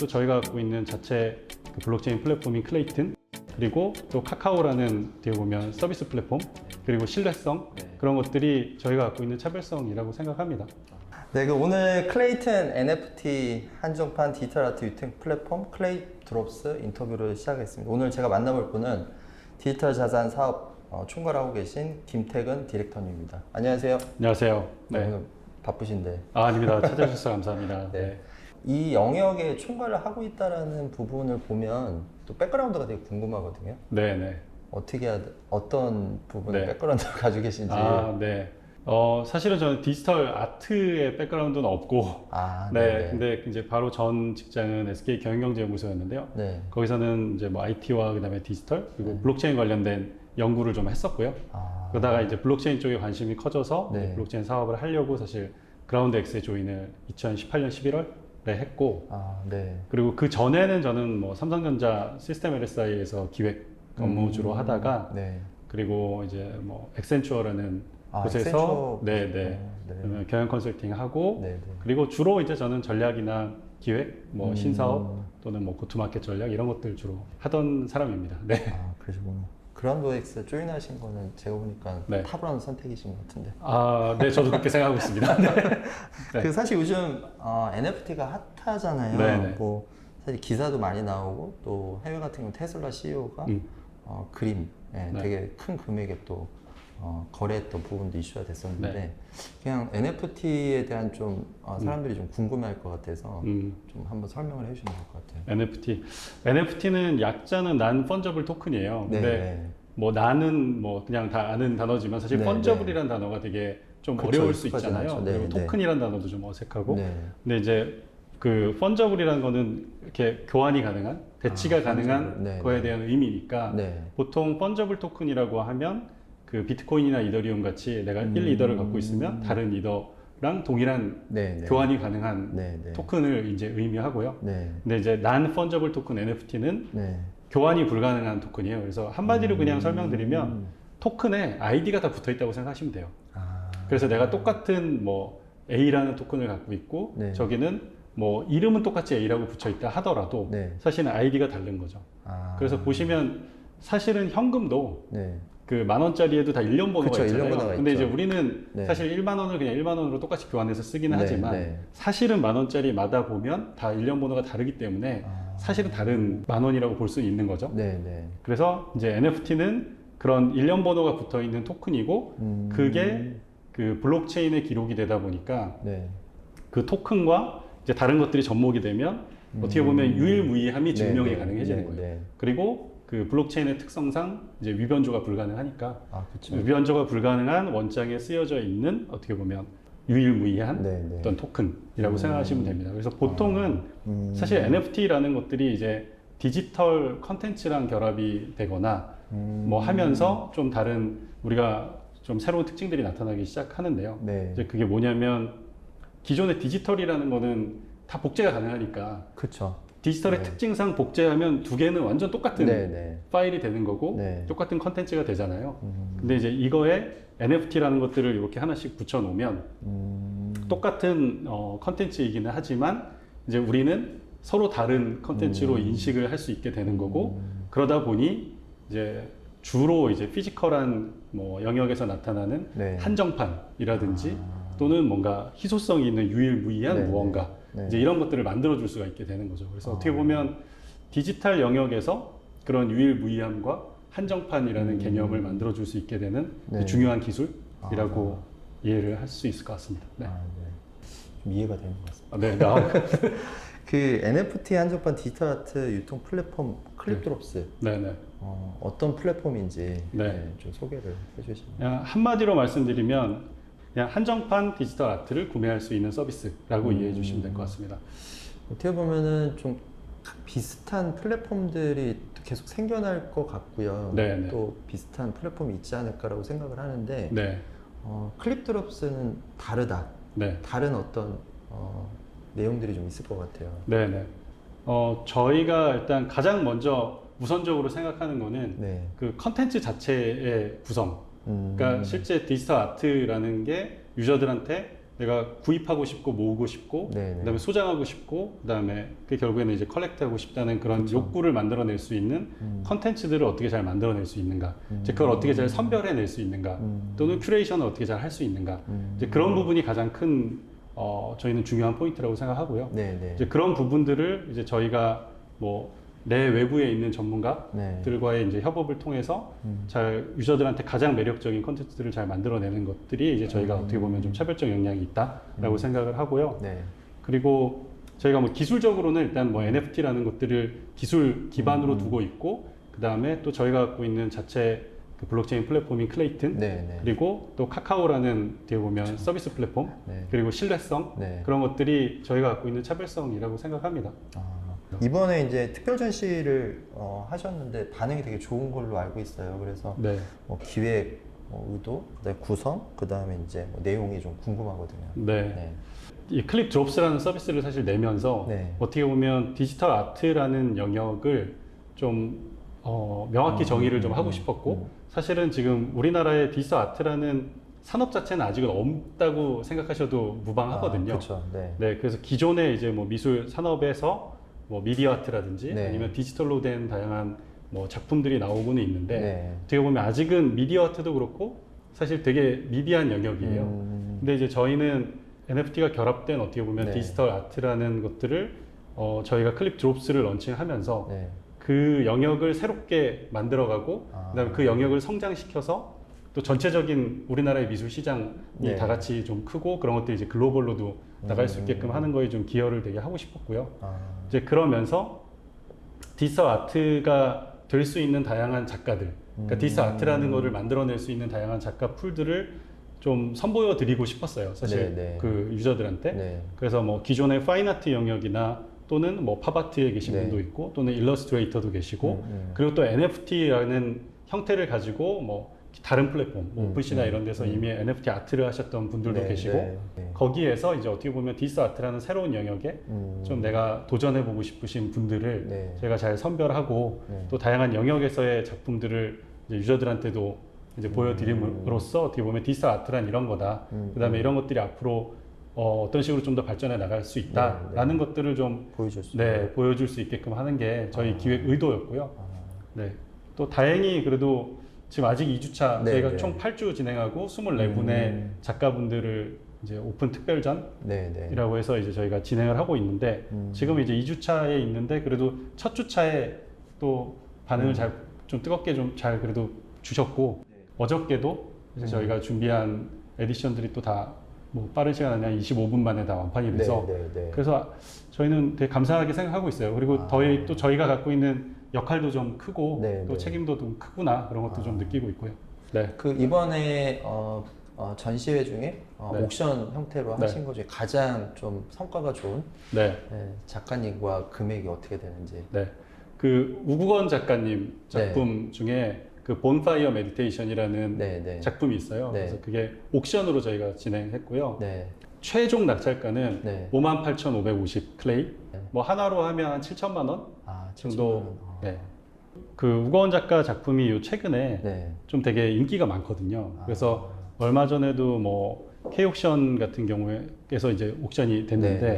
또 저희가 갖고 있는 자체 그 블록체인 플랫폼인 클레이튼 그리고 또 카카오라는 어떻게 보면 서비스 플랫폼 그리고 신뢰성 네. 그런 것들이 저희가 갖고 있는 차별성이라고 생각합니다. 네, 그 오늘 클레이튼 NFT 한정판 디지털 아트 유통 플랫폼 클레이 드롭스 인터뷰를 시작했습니다. 오늘 제가 만나볼 분은 디지털 자산 사업 어, 총괄하고 계신 김태근 디렉터님입니다. 안녕하세요. 안녕하세요. 네. 네. 오늘 바쁘신데 아, 아닙니다. 찾아주셔서 감사합니다. 네. 네. 이 영역에 총괄을 하고 있다라는 부분을 보면 또 백그라운드가 되게 궁금하거든요. 네, 네. 어떻게 하, 어떤 부분에 네. 백그라운드를 가지고 계신지. 아, 네. 어, 사실은 저는 디지털 아트의 백그라운드는 없고, 아, 네. 네네. 근데 이제 바로 전 직장은 SK 경영경제연구소였는데요. 네. 거기서는 이제 뭐 IT와 그다음에 디지털 그리고 네. 블록체인 관련된 연구를 좀 했었고요. 아, 그러다가 이제 블록체인 쪽에 관심이 커져서 네. 블록체인 사업을 하려고 사실 그라운드 X에 조인을 2018년 11월에 했고 아, 네. 그리고 그 전에는 저는 뭐 삼성전자 시스템 LSI에서 기획 업무 음, 주로 하다가 네. 그리고 이제 뭐 엑센추어라는 아, 곳에서 네네 네. 네. 경영 컨설팅 하고 네, 네. 그리고 주로 이제 저는 전략이나 기획, 뭐 음. 신사업 또는 뭐 고투마켓 전략 이런 것들 주로 하던 사람입니다. 네. 아, 그러시구나. X 조인하신 거는 제가 보니까 네. 탑으로는 선택이신 것 같은데. 아, 네, 저도 그렇게 생각하고 있습니다. 네. 네. 그 사실 요즘 어, NFT가 핫하잖아요. 네네. 뭐 사실 기사도 많이 나오고 또 해외 같은 경우 테슬라 CEO가 음. 어, 그림, 예, 네. 되게 큰 금액에 또 어, 거래했던 부분도 이슈가 됐었는데 네. 그냥 NFT에 대한 좀 어, 사람들이 좀 궁금해할 것 같아서 음, 좀 한번 설명을 해주시면 될것 같아요. NFT. NFT는 약자는 난 펀저블 토큰이에요. 네, 근데 네. 뭐 나는 뭐 그냥 다 아는 단어지만 사실 네, 펀저블이라는 단어가 되게 좀 그쵸, 어려울 수 있잖아요. 네, 그리고 네. 토큰이라는 단어도 좀 어색하고. 네. 근데 이제 그 펀저블이라는 거는 이렇게 교환이 가능한 대치가 아, 가능한. 네, 거에 네. 대한 의미니까 네. 보통 펀저블 토큰이라고 하면 그 비트코인이나 이더리움 같이 내가 음. 1 이더를 갖고 있으면 다른 이더랑 동일한 네, 네. 교환이 가능한 네, 네. 토큰을 이제 의미하고요. 네. 근데 이제 난 펀저블 토큰 NFT는 네. 교환이 불가능한 토큰이에요. 그래서 한마디로 그냥 음. 설명드리면 토큰에 아이디가 다 붙어 있다고 생각하시면 돼요. 아. 그래서 내가 똑같은 뭐 A라는 토큰을 갖고 있고 네. 저기는 뭐 이름은 똑같이 A라고 붙여 있다 하더라도 네. 사실은 아이디가 다른 거죠. 아. 그래서 보시면 사실은 현금도 네. 그 만 원짜리에도 다 1년 번호가 그쵸, 있잖아요. 일련 번호가 근데 있죠. 이제 우리는 네. 사실 1만 원을 그냥 1만 원으로 똑같이 교환해서 쓰기는 네, 하지만 네. 사실은 만 원짜리마다 보면 다 1년 번호가 다르기 때문에 아. 사실은 다른 만 원이라고 볼 수 있는 거죠. 네, 네. 그래서 이제 NFT는 그런 일련 번호가 붙어 있는 토큰이고 음. 그게 그 블록체인에 기록이 되다 보니까 네. 그 토큰과 이제 다른 것들이 접목이 되면 어떻게 보면 유일무이함이 증명이 음. 네, 네. 가능해지는 네, 거예요. 네. 그리고 그 블록체인의 특성상 이제 위변조가 불가능하니까 아, 그렇죠. 위변조가 불가능한 원장에 쓰여져 있는 어떻게 보면 유일무이한 네, 네. 어떤 토큰이라고 음. 생각하시면 됩니다. 그래서 보통은 음. 사실 NFT라는 것들이 이제 디지털 컨텐츠랑 결합이 되거나 음. 뭐 하면서 좀 다른 우리가 좀 새로운 특징들이 나타나기 시작하는데요. 네. 이제 그게 뭐냐면 기존의 디지털이라는 거는 다 복제가 가능하니까 그렇죠. 디지털의 네. 특징상 복제하면 두 개는 완전 똑같은 네, 네. 파일이 되는 거고 네. 똑같은 컨텐츠가 되잖아요. 음. 근데 이제 이거에 NFT라는 것들을 이렇게 하나씩 붙여 놓으면 음. 똑같은 어, 컨텐츠이기는 하지만 이제 우리는 서로 다른 컨텐츠로 음. 인식을 할 수 있게 되는 거고 그러다 보니 이제 주로 이제 피지컬한 뭐 영역에서 나타나는 네. 한정판이라든지 아. 또는 뭔가 희소성이 있는 유일무이한 네, 무언가 네. 이제 이런 것들을 만들어 줄 수가 있게 되는 거죠. 그래서 아. 어떻게 보면 디지털 영역에서 그런 유일무이함과 한정판이라는 개념을 만들어 줄 수 있게 되는 음. 네. 중요한 기술이라고 이해를 할 수 있을 것 같습니다. 네. 아, 네. 좀 이해가 되는 것 같습니다. 아, 네. 네. 그 NFT 한정판 디지털 아트 유통 플랫폼 클립드롭스 네, 네. 어, 어떤 플랫폼인지 네. 네, 좀 소개를 해주시면. 한마디로 말씀드리면 그냥 한정판 디지털 아트를 구매할 수 있는 서비스라고 음. 이해해 주시면 될 것 같습니다. 어떻게 보면은 좀 비슷한 플랫폼들이 또 계속 생겨날 것 같고요. 네, 네. 또 비슷한 플랫폼이 있지 않을까라고 생각을 하는데 네, 어, 클립드롭스는 다르다. 네, 다른 어떤 어, 내용들이 좀 있을 것 같아요. 네, 네. 어, 저희가 일단 가장 먼저 우선적으로 생각하는 거는 네. 그 컨텐츠 자체의 구성. 음, 그러니까 실제 디지털 아트라는 게 유저들한테 내가 구입하고 싶고 모으고 싶고 네, 네. 그다음에 소장하고 싶고 그다음에 그 결국에는 이제 컬렉트하고 싶다는 그런 욕구를 만들어낼 수 있는 음. 컨텐츠들을 어떻게 잘 만들어낼 수 있는가 이제 그걸 어떻게 잘 선별해낼 수 있는가 음. 또는 큐레이션을 어떻게 잘 할 수 있는가 음. 이제 그런 부분이 가장 큰 어, 저희는 중요한 포인트라고 생각하고요. 네, 네. 이제 그런 부분들을 이제 저희가 뭐 내 외부에 있는 전문가들과의 네. 이제 협업을 통해서 음. 잘 유저들한테 가장 매력적인 콘텐츠들을 잘 만들어내는 것들이 이제 저희가 음. 어떻게 보면 좀 차별적 역량이 있다라고 생각을 하고요. 네. 그리고 저희가 뭐 기술적으로는 일단 뭐 NFT라는 것들을 기술 기반으로 음. 두고 있고 그 다음에 또 저희가 갖고 있는 자체 그 블록체인 플랫폼인 클레이튼 네, 네. 그리고 또 카카오라는 어떻게 보면 서비스 플랫폼 네. 그리고 신뢰성 네. 그런 것들이 저희가 갖고 있는 차별성이라고 생각합니다. 아, 이번에 이제 특별 전시를 어, 하셨는데 반응이 되게 좋은 걸로 알고 있어요. 그래서 네, 뭐 기획, 뭐 의도, 그다음에 구성, 그다음에 이제 뭐 내용이 좀 궁금하거든요. 네. 네. 이 클립 드롭스라는 서비스를 사실 내면서 네. 어떻게 보면 디지털 아트라는 영역을 좀 어, 명확히 음, 정의를 좀 음, 하고 음, 싶었고 음. 사실은 지금 우리나라의 디지털 아트라는 산업 자체는 아직은 없다고 생각하셔도 무방하거든요. 그렇죠. 네. 네, 그래서 기존의 이제 뭐 미술 산업에서 뭐 미디어 아트라든지 네. 아니면 디지털로 된 다양한 뭐 작품들이 나오고는 있는데 네. 어떻게 보면 아직은 미디어 아트도 그렇고 사실 되게 미비한 영역이에요. 음, 근데 이제 저희는 NFT가 결합된 어떻게 보면 네. 디지털 아트라는 것들을 어, 저희가 클립 드롭스를 런칭하면서 네. 그 영역을 새롭게 만들어가고 아. 그다음에 그 영역을 성장시켜서 또 전체적인 우리나라의 미술 시장이 네. 다 같이 좀 크고 그런 것들이 이제 글로벌로도 나갈 수 음. 있게끔 하는 거에 좀 기여를 되게 하고 싶었고요. 아, 이제 그러면서 디지털 아트가 될 수 있는 다양한 작가들, 그러니까 음. 디지털 아트라는 거를 만들어낼 수 있는 다양한 작가 풀들을 좀 선보여 드리고 싶었어요. 사실 네, 네. 그 유저들한테. 네. 그래서 뭐 기존의 파인아트 영역이나 또는 뭐 팝아트에 계신 네. 분도 있고 또는 일러스트레이터도 계시고 음, 음. 그리고 또 NFT라는 형태를 가지고 뭐 다른 플랫폼, 뭐 음, 오픈시나 음, 이런 데서 음. 이미 NFT 아트를 하셨던 분들도 네, 계시고 네, 네. 거기에서 이제 어떻게 보면 디지털 아트라는 새로운 영역에 음. 좀 내가 도전해 보고 싶으신 분들을 네. 제가 잘 선별하고 네. 또 다양한 영역에서의 작품들을 이제 유저들한테도 이제 보여드림으로써 어떻게 보면 디지털 아트란 이런 거다. 음, 그다음에 음. 이런 것들이 앞으로 어, 어떤 식으로 좀 더 발전해 나갈 수 있다라는 것들을 좀 보여줄 수. 네, 보여줄 수 있게끔 하는 게 저희 아. 기획 의도였고요. 아, 네. 또 다행히 그래도 지금 아직 2주차 네, 저희가 네. 총 8주 진행하고 24분의 음. 작가분들을 이제 오픈 특별전 네, 네. 이라고 해서 이제 저희가 진행을 하고 있는데 음. 지금 이제 2주차에 있는데 그래도 첫 주차에 또 반응을 음. 잘좀 뜨겁게 좀 잘 그래도 주셨고 네. 어저께도 이제 음. 저희가 준비한 에디션들이 또 다 뭐 빠른 시간 안에 한 25분 만에 다 완판이 돼서. 그래서 저희는 되게 감사하게 생각하고 있어요. 그리고 아. 저희 또 저희가 갖고 있는 역할도 좀 크고 네, 또 네. 책임도 좀 크구나 그런 것도 좀 아. 느끼고 있고요. 네. 그 이번에 어, 어, 전시회 중에 어, 네. 옥션 형태로 네. 하신 것 중에 가장 좀 성과가 좋은 네. 네, 작가님과 금액이 어떻게 되는지. 네. 그 우국원 작가님 작품 중에 그 본파이어 메디테이션이라는 네, 네. 작품이 있어요. 네. 그래서 그게 옥션으로 저희가 진행했고요. 네. 최종 낙찰가는 네. 58,550 클레이. 네. 뭐 하나로 하면 한 7천만 원 아, 정도. 7천만 원. 네. 그 우국원 작가 작품이 요 최근에 네. 좀 되게 인기가 많거든요. 아. 그래서 얼마 전에도 뭐 K옥션 같은 경우에서 이제 옥션이 됐는데 네,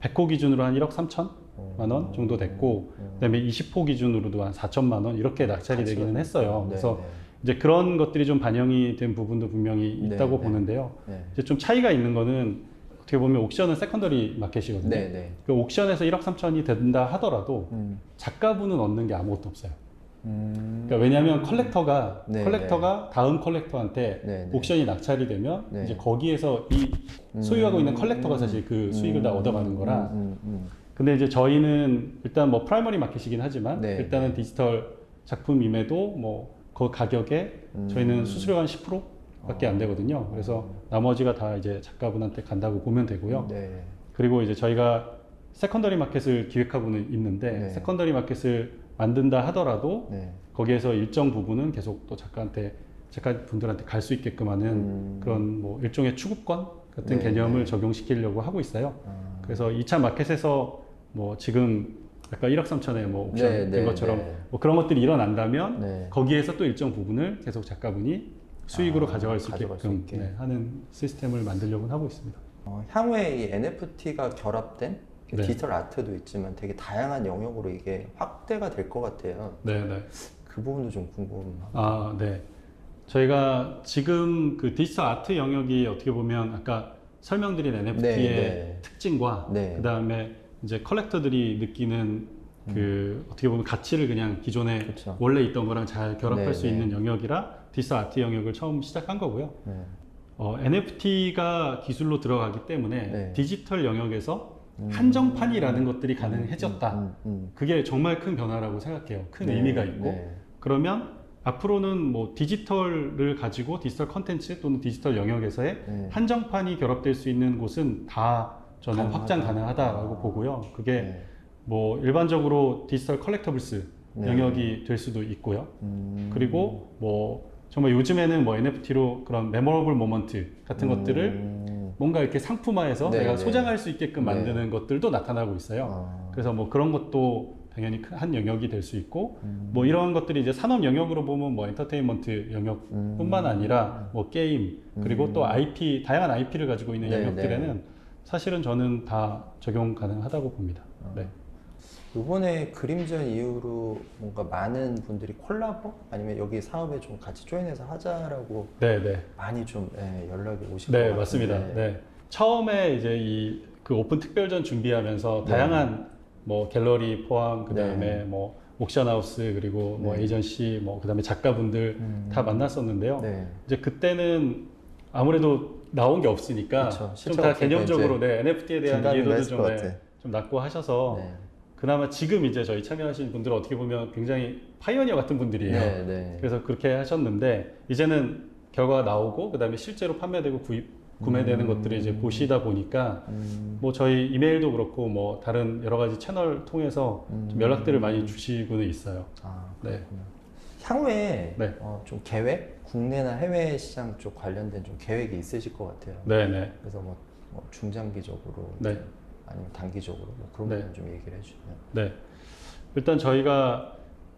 네. 100호 기준으로 한 1억 3천 음. 만원 정도 됐고 음. 그다음에 20호 기준으로도 한 4천만 원 이렇게 낙찰이 가치가 되기는 좀- 했어요. 네, 그래서 네. 이제 그런 것들이 좀 반영이 된 부분도 분명히 네, 있다고 네. 보는데요. 네. 이제 좀 차이가 있는 거는 어떻게 보면 옥션은 세컨더리 마켓이거든요. 네, 네. 그 옥션에서 1억 3천이 된다 하더라도 음. 작가분은 얻는 게 아무것도 없어요. 음. 그러니까 왜냐하면 컬렉터가 네, 컬렉터가 다음 컬렉터한테 네, 네. 옥션이 낙찰이 되면 네. 이제 거기에서 이 소유하고 있는 음. 컬렉터가 사실 그 수익을 다 음. 얻어가는 거라. 음, 음, 근데 이제 저희는 일단 뭐 프라이머리 마켓이긴 하지만 네, 일단은 디지털 작품임에도 뭐 그 가격에 음. 저희는 수수료가 한 10%밖에 안 되거든요. 그래서 나머지가 다 이제 작가분한테 간다고 보면 되고요. 음. 네. 그리고 이제 저희가 세컨더리 마켓을 기획하고는 있는데 네. 세컨더리 마켓을 만든다 하더라도 네. 거기에서 일정 부분은 계속 또 작가한테 작가분들한테 갈 수 있게끔 하는 음. 그런 뭐 일종의 추구권 같은 네, 개념을 네. 적용시키려고 하고 있어요. 아. 그래서 2차 마켓에서 뭐 지금 아까 1억 3천에 뭐 옥션 네, 된 네, 것처럼 네. 뭐 그런 것들이 일어난다면 네. 거기에서 또 일정 부분을 계속 작가분이 수익으로 아, 가져갈 수 가져갈 수 있게끔 있게. 네, 하는 시스템을 만들려고 하고 있습니다. 어, 향후에 이 NFT가 결합된 네. 디지털 아트도 있지만 되게 다양한 영역으로 이게 확대가 될 것 같아요. 네, 네. 그 부분도 좀 궁금합니다. 아, 네. 저희가 지금 그 디지털 아트 영역이 어떻게 보면 아까 설명드린 NFT의 네, 네. 특징과 네. 그 다음에 이제 컬렉터들이 느끼는 그 어떻게 보면 가치를 그냥 기존에 음. 그쵸. 원래 있던 거랑 잘 결합할 네, 수 네. 있는 영역이라 디지털 아트 영역을 처음 시작한 거고요. 네. 어, NFT가 기술로 들어가기 때문에 네. 디지털 영역에서 음. 한정판이라는 것들이 가능해졌다. 음, 음, 그게 정말 큰 변화라고 생각해요. 큰 네, 의미가 있고 네. 그러면 앞으로는 뭐 디지털을 가지고 디지털 컨텐츠 또는 디지털 영역에서의 네. 한정판이 결합될 수 있는 곳은 다 저는 가능하다. 확장 가능하다라고 아. 보고요. 그게 네. 뭐 일반적으로 디지털 컬렉터블스 네. 영역이 될 수도 있고요. 음. 그리고 뭐 정말 요즘에는 뭐 NFT로 그런 메모러블 모먼트 같은 것들을 음. 뭔가 이렇게 상품화해서 네, 내가 네. 소장할 수 있게끔 네. 만드는 것들도 나타나고 있어요. 아. 그래서 뭐 그런 것도 당연히 큰- 한 영역이 될 수 있고 음. 뭐 이런 것들이 이제 산업 영역으로 보면 뭐 엔터테인먼트 영역뿐만 음. 아니라 뭐 게임 그리고 음. 또 IP 다양한 IP를 가지고 있는 네, 영역들에는 사실은 저는 다 적용 가능하다고 봅니다. 아. 네. 이번에 그림전 이후로 뭔가 많은 분들이 콜라보 아니면 여기 사업에 좀 같이 조인해서 하자라고 네, 네. 많이 좀 예, 연락이 오신 네, 것 맞습니다. 같은데. 네. 처음에 이제 이 그 오픈 특별전 준비하면서 네. 다양한 뭐 갤러리 포함 그다음에 네. 뭐 옥션 하우스 그리고 뭐 네. 에이전시 뭐 그다음에 작가분들 음. 다 만났었는데요. 네. 이제 그때는 아무래도 나온 게 없으니까 그쵸. 좀 실체가 다 없으니까 개념적으로 이제 네, NFT에 대한 긴가민가 이해도도 했을 좀, 것 네, 같아. 좀 낮고 하셔서 네. 그나마 지금 이제 저희 참여하신 분들은 어떻게 보면 굉장히 파이어니어 같은 분들이에요. 네, 네. 그래서 그렇게 하셨는데 이제는 결과가 나오고 그다음에 실제로 판매되고 구입 구매되는 음. 것들을 이제 보시다 보니까 음. 뭐 저희 이메일도 그렇고 뭐 다른 여러 가지 채널 통해서 좀 음. 연락들을 많이 주시고는 있어요. 아, 네. 그렇구나. 향후에 네. 어, 좀 계획, 국내나 해외 시장 쪽 관련된 좀 계획이 있으실 것 같아요. 네, 네. 그래서 뭐, 뭐 중장기적으로 네. 아니면 단기적으로 뭐 그런 네. 부분 좀 얘기를 해주시면. 네. 일단 저희가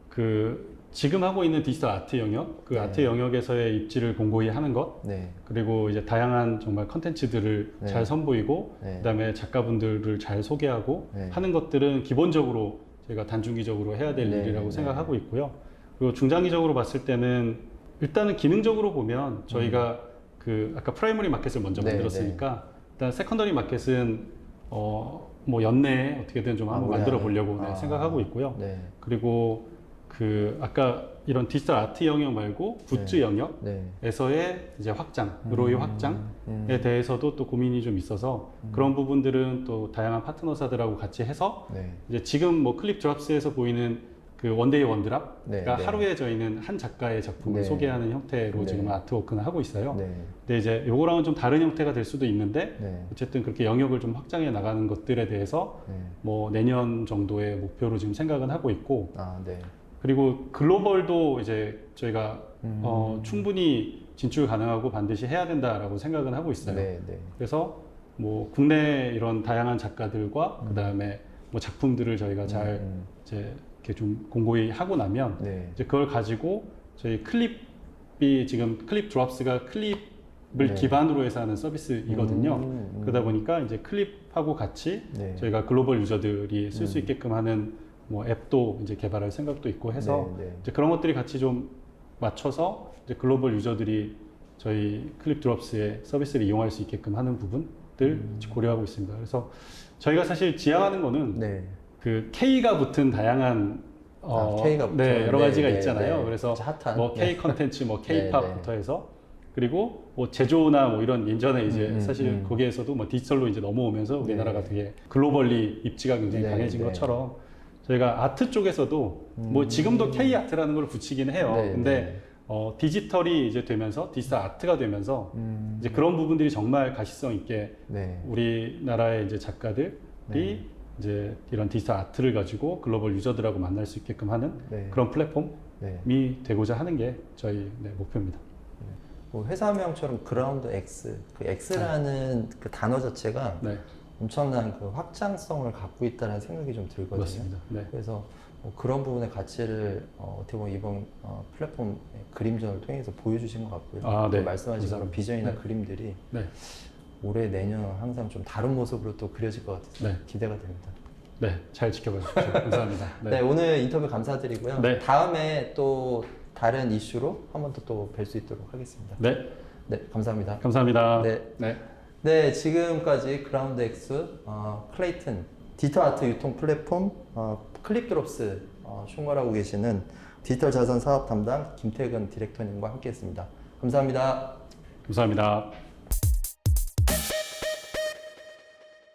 그 지금 하고 있는 디지털 아트 영역, 그 네. 아트 영역에서의 입지를 공고히 하는 것, 네. 그리고 이제 다양한 정말 컨텐츠들을 네. 잘 선보이고, 네. 그다음에 작가분들을 잘 소개하고 네. 하는 것들은 기본적으로 저희가 단중기적으로 해야 될 네, 일이라고 네. 생각하고 있고요. 그리고 중장기적으로 봤을 때는 일단은 기능적으로 보면 저희가 그 아까 프라이머리 마켓을 먼저 음. 네, 만들었으니까 일단 세컨더리 마켓은 어 뭐 연내에 어떻게든 좀 아, 한번 올해 만들어? 보려고 네, 아. 생각하고 있고요. 네. 그리고 그 아까 이런 디지털 아트 영역 말고 굿즈 네. 영역에서의 네. 이제 확장으로의 음. 확장에 음. 대해서도 또 고민이 좀 있어서 그런 부분들은 또 다양한 파트너사들하고 같이 해서 네. 이제 지금 뭐 클립 드랍스에서 보이는 그 원데이 원드랍 네, 그러니까 네. 하루에 저희는 한 작가의 작품을 네. 소개하는 형태로 네. 지금 아트워크는 하고 있어요. 네. 근데 이제 요거랑은 좀 다른 형태가 될 수도 있는데 네. 어쨌든 그렇게 영역을 좀 확장해 나가는 것들에 대해서 네. 뭐 내년 정도의 목표로 지금 생각은 하고 있고 아, 네. 그리고 글로벌도 이제 저희가 음. 어, 충분히 진출 가능하고 반드시 해야 된다라고 생각은 하고 있어요. 네, 네. 그래서 뭐 국내 이런 다양한 작가들과 그다음에 뭐 작품들을 저희가 잘 음, 이제 이렇게 좀 공고히 하고 나면 네. 이제 그걸 가지고 저희 클립이 지금 클립 드롭스가 클립을 네. 기반으로 해서 하는 서비스이거든요. 음, 음. 그러다 보니까 이제 클립하고 같이 네. 저희가 글로벌 유저들이 쓸수 음. 있게끔 하는 뭐 앱도 이제 개발할 생각도 있고 해서 네, 네. 이제 그런 것들이 같이 좀 맞춰서 이제 글로벌 유저들이 저희 클립 드롭스의 서비스를 이용할 수 있게끔 하는 부분들 음. 고려하고 있습니다. 그래서 저희가 사실 지향하는 거는 네. 그 K가 붙은 다양한 어, 아, K가 붙은, 네, 여러 네, 가지가 네, 있잖아요. 네. 그래서 핫한. 뭐 네. K 컨텐츠, 뭐 네, K-팝부터 해서 그리고 뭐 제조나 뭐 이런 예전에 이제 음, 음, 사실 음. 거기에서도 뭐 디지털로 이제 넘어오면서 우리나라가 네. 되게 글로벌리 입지가 굉장히 네, 강해진 네. 것처럼 저희가 아트 쪽에서도 뭐 음. 지금도 K 아트라는 걸 붙이긴 해요. 네, 근데 네. 어, 디지털이 이제 되면서 디지털 아트가 되면서 음, 이제 그런 부분들이 정말 가시성 있게 네. 우리나라의 이제 작가들이 네. 이제 이런 디지털 아트를 가지고 글로벌 유저들하고 만날 수 있게끔 하는 네. 그런 플랫폼이 네. 되고자 하는 게 저희 네, 목표입니다. 뭐 회사명처럼 그라운드 X, 그 X라는 그 단어 자체가 네, 엄청난 그 확장성을 갖고 있다는 생각이 좀 들거든요. 네, 그래서 뭐 그런 부분의 가치를 어, 떻게 보면 이번 어, 플랫폼 그림전을 통해서 보여주신 것 같고요. 아, 네. 또 말씀하신 그런. 비전이나 네. 그림들이 네, 올해 내년 항상 좀 다른 모습으로 또 그려질 것 같아서 네. 기대가 됩니다. 네, 잘 지켜봐 주십시오. 감사합니다. 네. 오늘 인터뷰 감사드리고요. 네. 다음에 또 다른 이슈로 한 번 더 또 뵐 수 있도록 하겠습니다. 네, 네, 감사합니다. 감사합니다. 네. 네. 네, 지금까지 그라운드 X 어, 클레이튼 디지털 아트 유통 플랫폼 어, 클립드롭스 어, 총괄하고 계시는 디지털 자산 사업 담당 김태근 디렉터님과 함께했습니다. 감사합니다. 감사합니다.